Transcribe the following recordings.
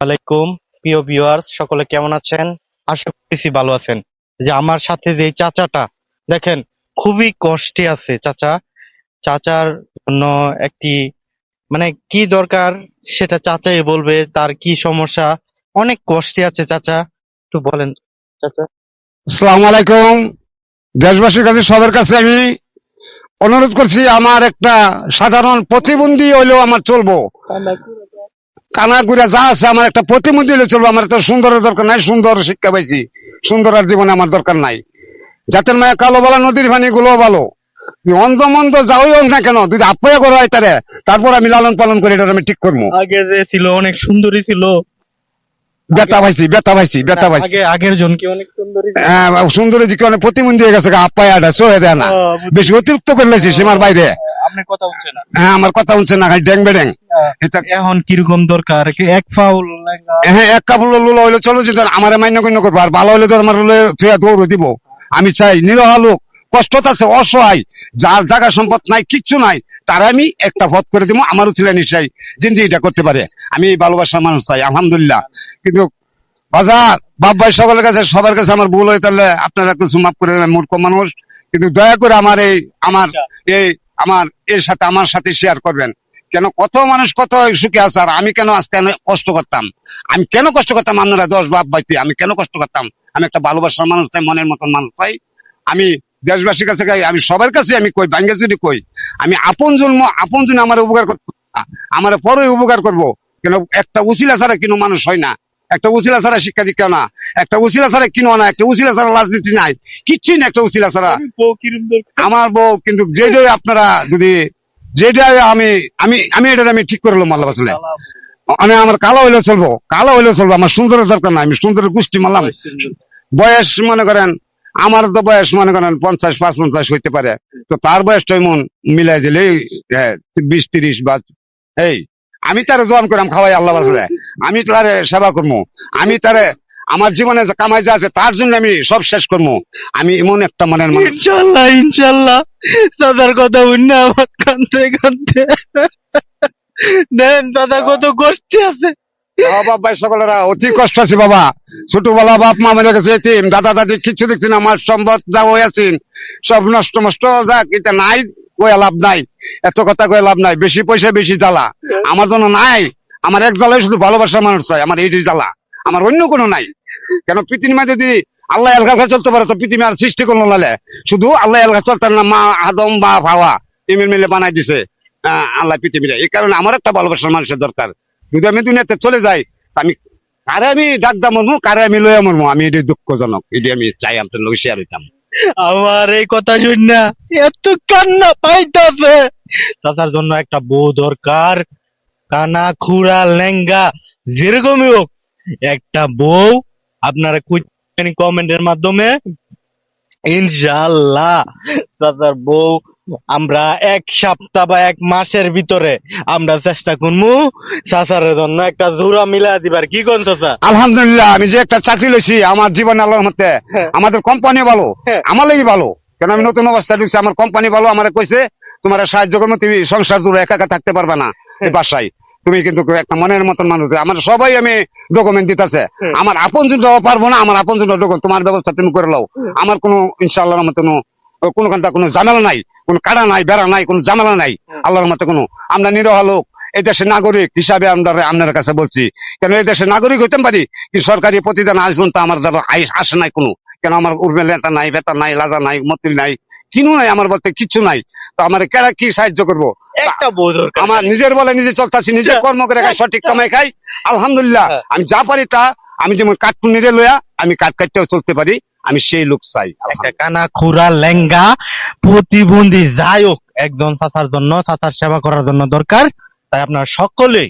আলাইকুম, প্রিয় ভিউয়ার্স সকলে কেমন আছেন? আশা করতেছি ভালো আছেন। যে আমার সাথে যে চাচাটা, দেখেন, খুবই কষ্টে আছে চাচা। চাচার জন্য একটি মানে কি দরকার সেটা চাচাই বলবে, তার কি সমস্যা? অনেক কষ্টে আছে চাচা। একটু বলেন। চাচা। আসসালামু আলাইকুম। দেশবাসীর কাছে, সবার কাছে আমি অনুরোধ করছি, আমার একটা সাধারণ প্রতিবন্ধী হইলেও আমার চলবো। কানাগুড়া যা আছে আমার একটা প্রতিবন্ধী হলে চলবো। আমার একটা সুন্দরের দরকার নাই সুন্দর শিক্ষা পাইছি। সুন্দর আর জীবনে আমার দরকার নাই। জাতের মায়া কালো বলা নদীর পানি গুলো ভালো। অন্ধ মন্দ যাওই হোক না কেন যদি আপ্যায় করা হয় তারে তারপর আমি লালন পালন করে এটা আমি ঠিক করব। আগে যে ছিল অনেক সুন্দরী ছিল। বেতা পাইছি বেতা পাইছি বেতা পাইছি। আগের জন কি অনেক সুন্দরী? হ্যাঁ সুন্দরী যে অনেক প্রতিবন্ধী হয়ে গেছে আপ্যায়াটা চোহে দেয় না। বেশি অতিরিক্ত করে লেছি সীমার বাইরে। আপনার কথা হচ্ছে না। হ্যাঁ আমার কথা না খালি ড্যাং বেড্যাং। এটা এখন কীরকম দরকার? এক ফাউল হ্যাঁ এক কাপড় লুলো হইলে চলো যেত আমার মান্য গণ্য করব আর ভালো হইলে তো আমার লুলে ফেয়া দৌড় দিব। আমি চাই নিরহ লোক কষ্ট আছে অসহায় যার জায়গা সম্পদ নাই কিচ্ছু নাই তার আমি একটা পথ করে দিব আমারও ছেলে নিশ্চয় জিন্দি এটা করতে পারে। আমি এই ভালোবাসার মানুষ চাই আলহামদুলিল্লাহ। কিন্তু বাজার বাপ ভাই সকলের কাছে সবার কাছে আমার ভুল হয়ে তাহলে আপনারা একটু সুমাপ করে দেবেন মূর্খ মানুষ। কিন্তু দয়া করে আমার এই আমার এই আমার, এর সাথে আমার সাথে শেয়ার করবেন। কেন কত মানুষ কত সুখে আছে, আর আমি কেন আজকে কষ্ট করতাম? আমি কেন কষ্ট করতাম? আপনারা দশ বাপ বাইতে আমি কেন কষ্ট করতাম? আমি একটা ভালোবাসার মানুষ চাই মনের মতন মানুষ চাই আমি দেশবাসীর কাছে গাই আমি সবার কাছে আমি কই বাঙ্গে যদি কই। আমি আপন জন্ম, আপন জন্য আমার উপকার করতে আমার পরে উপকার করব। কেন একটা উচিলা ছাড়া কোনো মানুষ হয় না। একটা উচিলা ছাড়া শিক্ষা দীক্ষা না। একটা উচিলা ছাড়া কিনো না একটা উচিলা ছাড়া রাজনীতি নাই। কিচ্ছুই না একটা উচিলা ছাড়া। আমি? আমার বউ কিন্তু যেটাই আপনারা যদি যেটাই আমি আমি আমি এটা আমি ঠিক করলাম আল্লাহ আসলে মানে আমার কালো হইলেও চলবো। কালো হইলেও চলবো আমার সুন্দরের দরকার নাই আমি সুন্দরের গোষ্ঠী মারলাম। বয়স মনে করেন আমার তো বয়স মনে করেন পঞ্চাশ পাঁচ পঞ্চাশ হইতে পারে। তো তার বয়সটা এমন মিলাই দিলে বিশ তিরিশ বা এই আমি তারে জোয়ান করাম খাওয়াই আল্লাহ বাসলে আমি তারে সেবা করব আমি তারে আমার জীবনে যে কামাই যা আছে তার জন্য আমি সব শেষ করব আমি এমন একটা মনের মানুষ। ইনশাল্লাহ ইনশাল্লাহ। দাদার কথা শুনে আমার কান্দতে কান্দতে দেন দাদা কত কষ্টে আছে। বাবা ভাই সকলেরা অতি কষ্ট আছে বাবা। ছোটবেলা বাপ মা মেরে গেছে এতিম দাদা দাদি কিছু দেখছি না আমার সম্পদ যা হয়েছেন সব নষ্ট মষ্ট যাক এটা নাই কয়ে লাভ নাই। এত কথা কয়ে লাভ নাই, বেশি পয়সা, বেশি জ্বালা। আমার জন্য নাই, আমার এক জ্বালায় শুধু ভালোবাসার মানুষ চাই, আমার এইটাই জ্বালা। আমার অন্য কোনো নাই। কেন পৃথিবী যদি আল্লাহ এলগা চলতে পারে, তো পৃথিবী আর সৃষ্টি করল নালে শুধু আল্লাহ এলগা চলতেন না, মা আদম বা ভাওয়া ইমিল মিলে বানাই দিছে আল্লাহ পৃথিবীরে এই কারণে আমার একটা ভালোবাসার মানুষের দরকার। যদি আমি দুনিয়াতে চলে যাই আমি কারে আমি ডাক দাম মরমু, কারে আমি লইয়া মরমু? আমি এটি দুঃখজনক। এটি আমি চাই, আপনার লোক শেয়ার হইতাম। আমার এই কথা শুনে এত কান্না পাইতাছে। দাদার জন্য একটা বউ দরকার। কানা খুড়া লেঙ্গা যেরকমই হোক একটা বউ আপনারা কমেন্টের মাধ্যমে? ইনশাআল্লাহ দাদার বউ আমরা এক সপ্তাহ বা এক মাসের ভিতরে আমরা চেষ্টা করব চাচারের জন্য একটা জোড়া মিলা দিবার। কি কোন চাচা? আলহামদুলিল্লাহ আমি যে একটা চাকরি লইছি আমার জীবন আল্লাহর মতে হ্যাঁ। আমাদের কোম্পানি ভালো হ্যাঁ। আমার লাগি ভালো। কেন আমি নতুন অবস্থায় ঢুকছি আমার কোম্পানি ভালো আমার কইছে তোমার সাহায্য করব তুমি সংসার জুড়ে একা একা থাকতে পারবে না এই বাসায়। তুমি কিন্তু একটা মনের মতন মানুষ। আমার সবাই আমি ডকুমেন্ট দিতেছে। আমার আপন জন পারব না আমার আপন জন তোমার ব্যবস্থা তুমি করে লও আমার কোনো ইনশাআল্লাহর মতো কোনো কোনো কান্তা কোনো ঝামেলা নাই কোনো কাড়া নাই বেড়া নাই কোনো ঝামেলা নাই আল্লাহর মতো কোনো। আমরা নিরহ লোক এই দেশের নাগরিক হিসাবে আমরা আপনার কাছে বলছি কেন এই দেশের নাগরিক হইতে পারি? কি সরকারি প্রতিদান আসবেন তো আমার দ্বারা আসে নাই কোনো। কেন আমার উর্মে লেতা নাই বেতা নাই লাজা নাই মতিল নাই কিনু নাই আমার বলতে কিছু নাই। তো আমার কেরা কি সাহায্য করব? একটা আমার নিজের বলে নিজে চলতেছি নিজে কর্ম করে খাই সঠিক কামাই খাই। আলহামদুলিল্লাহ হ্যাঁ। আমি যা পারি তা আমি যেমন কাঠ কাঠপুনিরে লইয়া আমি কাঠ কাটতেও চলতে পারি আমি সেই লোক চাই একটা কানা খুরা লেঙ্গা প্রতিবন্ধী যাই হোক একজন চাচার জন্য চাচার সেবা করার জন্য দরকার। তাই আপনারা সকলে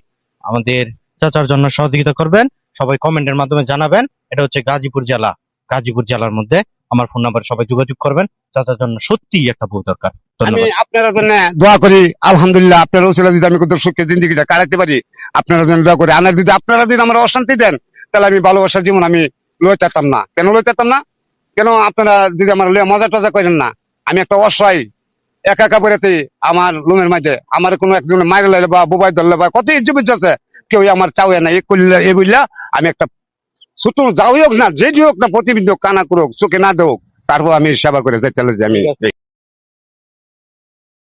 আমাদের চাচার জন্য সহযোগিতা করবেন। সবাই কমেন্টের মাধ্যমে জানাবেন। এটা হচ্ছে গাজীপুর জেলা। গাজীপুর জেলার মধ্যে আমার ফোন নাম্বার সবাই যোগাযোগ করবেন। চাচার জন্য সত্যিই একটা বউ দরকার। আমি ধন্যবাদ। আপনারা জন্য দোয়া করি আলহামদুলিল্লাহ আপনারা যদি আমি সুখে জিন্দগিটা কাটাতে পারি আপনারা জন্য দোয়া করি। আনার যদি আপনারা যদি আমার অশান্তি দেন তাহলে আমি ভালোবাসার জীবন আমি লইতাম না। কেন লইতাম না? কেন আপনারা যদি আমার লইয়া মজা টজা করেন না? আমি একটা অসহায় একা একা বেড়াতে আমার রুমের মাঝে আমার কোনো একজন মায়ের লাইলে বা বুবাই ধরলে বা কত ইজ্জত আছে কেউ আমার চাওয়া না এ করলে এ বললা আমি একটা ছোট যাওই হোক না, যেটি হোক না প্রতিবিধ কানা করুক, চোখে না দেওক তারপর আমি সেবা করে যাইতে আমি